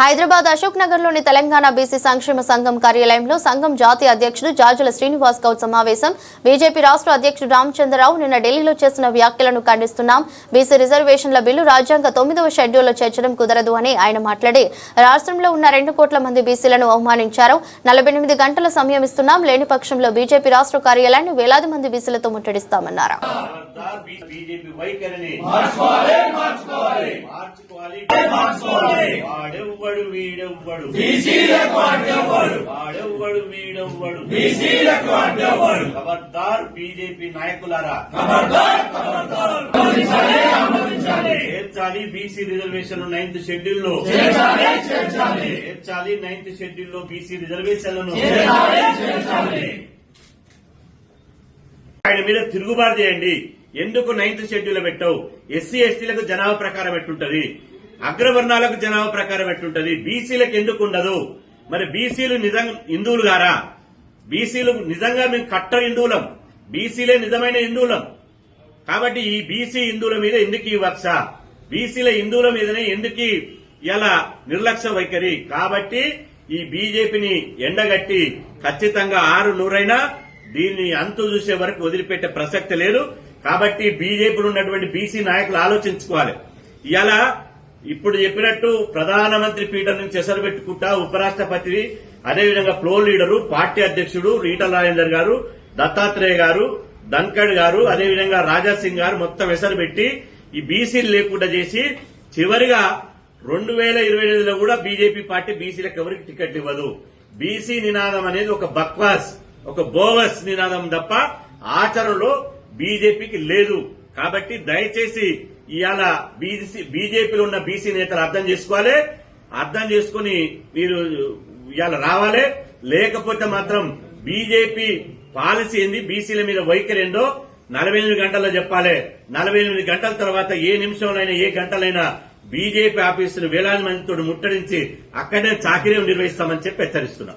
హైదరాబాద్ అశోక్ నగర్లోని తెలంగాణ బీసీ సంక్షేమ సంఘం కార్యాలయంలో సంఘం జాతీయ అధ్యక్షుడు జాజుల శ్రీనివాస్ గౌడ్ సమావేశం. బీజేపీ రాష్ట్ర అధ్యక్షుడు రామచంద్రరావు నిన్న ఢిల్లీలో చేసిన వ్యాఖ్యలను ఖండిస్తున్నాం. బీసీ రిజర్వేషన్ల బిల్లు రాజ్యాంగ తొమ్మిదవ షెడ్యూల్లో చేర్చడం కుదరదు అని ఆయన మాట్లాడి రాష్ట్రంలో ఉన్న రెండు కోట్ల మంది బీసీలను అవమానించారు. నలభై ఎనిమిది గంటల సమయం ఇస్తున్నాం. లేని పక్షంలో బీజేపీ రాష్ట్ర కార్యాలయాన్ని వేలాది మంది బీసీలతో ముట్టడిస్తామన్నారు. మార్చుకోవాలి వాడెవ్వడు వీడెవ్వడు వాడెవ్వడు వీడెవ్వడు ఖబర్దార్ బీజేపీ నాయకులారా. చేర్చాలి బీసీ రిజర్వేషన్ నైన్త్ షెడ్యూల్లో చేర్చాలి. నైన్త్ షెడ్యూల్లో బీసీ రిజర్వేషన్లను. ఆయన మీద తిరుగుబాటు చేయండి. ఎందుకు నైన్త్ షెడ్యూల్ పెట్టావు? ఎస్సీ ఎస్టీలకు జనాభా ప్రకారం ఎట్టుంటది? అగ్రవర్ణాలకు జనాభా ప్రకారం ఎట్టుంటది బీసీలకు ఎందుకు ఉండదు? మరి బీసీలు నిజంగా హిందువులు గారా? బీసీలు నిజంగా మేము కట్టర్ హిందువులం. బీసీలే నిజమైన హిందువులం. కాబట్టి ఈ బీసీ హిందువుల మీద ఎందుకు ఈ వక్ష బీసీల హిందువుల మీదనే ఎందుకు ఇలా నిర్లక్ష్య వైఖరి? కాబట్టి ఈ బీజేపీని ఎండగట్టి ఖచ్చితంగా ఆరు నూరైనా దీన్ని అంతు చూసే వరకు వదిలిపెట్టే ప్రసక్తి లేదు. కాబట్టి బీజేపీలో ఉన్నటువంటి బీసీ నాయకులు ఆలోచించుకోవాలి. ఇలా ఇప్పుడు చెప్పినట్టు ప్రధానమంత్రి పీఠం నుంచి ఎసరు పెట్టుకుంటా ఉపరాష్ట్రపతి అదేవిధంగా ఫ్లో లీడరు పార్టీ అధ్యక్షుడు రీటా రాజేందర్ గారు దత్తాత్రేయ గారు ధన్కడ్ గారు అదేవిధంగా రాజా సింగ్ గారు మొత్తం ఎసరు పెట్టి ఈ బీసీలు లేకుండా చేసి చివరిగా రెండు వేల ఇరవై ఎనిమిదిలో కూడా బీజేపీ పార్టీ బీసీలకు ఎవరికి టికెట్ ఇవ్వదు. బీసీ నినాదం అనేది ఒక బక్వాస్ ఒక బోవస్ నినాదం తప్ప ఆచరణలో బీజేపీకి లేదు. కాబట్టి దయచేసి ఇవాళ బీసీ బీజేపీలో ఉన్న బీసీ నేతలు అర్థం చేసుకోవాలి. అర్థం చేసుకుని మీరు ఇవాళ రావాలి. లేకపోతే మాత్రం బీజేపీ పాలసీ ఏంది? బీసీల మీద వైఖరి ఏందో? నలభై ఎనిమిది గంటల్లో చెప్పాలి. నలభై ఎనిమిది గంటల తర్వాత ఏ నిమిషంలోనైనా ఏ గంటలైనా బీజేపీ ఆఫీసును వేలాది మందితో ముట్టడించి అక్కడే చాకరీ నిర్వహిస్తామని చెప్పి హెచ్చరిస్తున్నాం.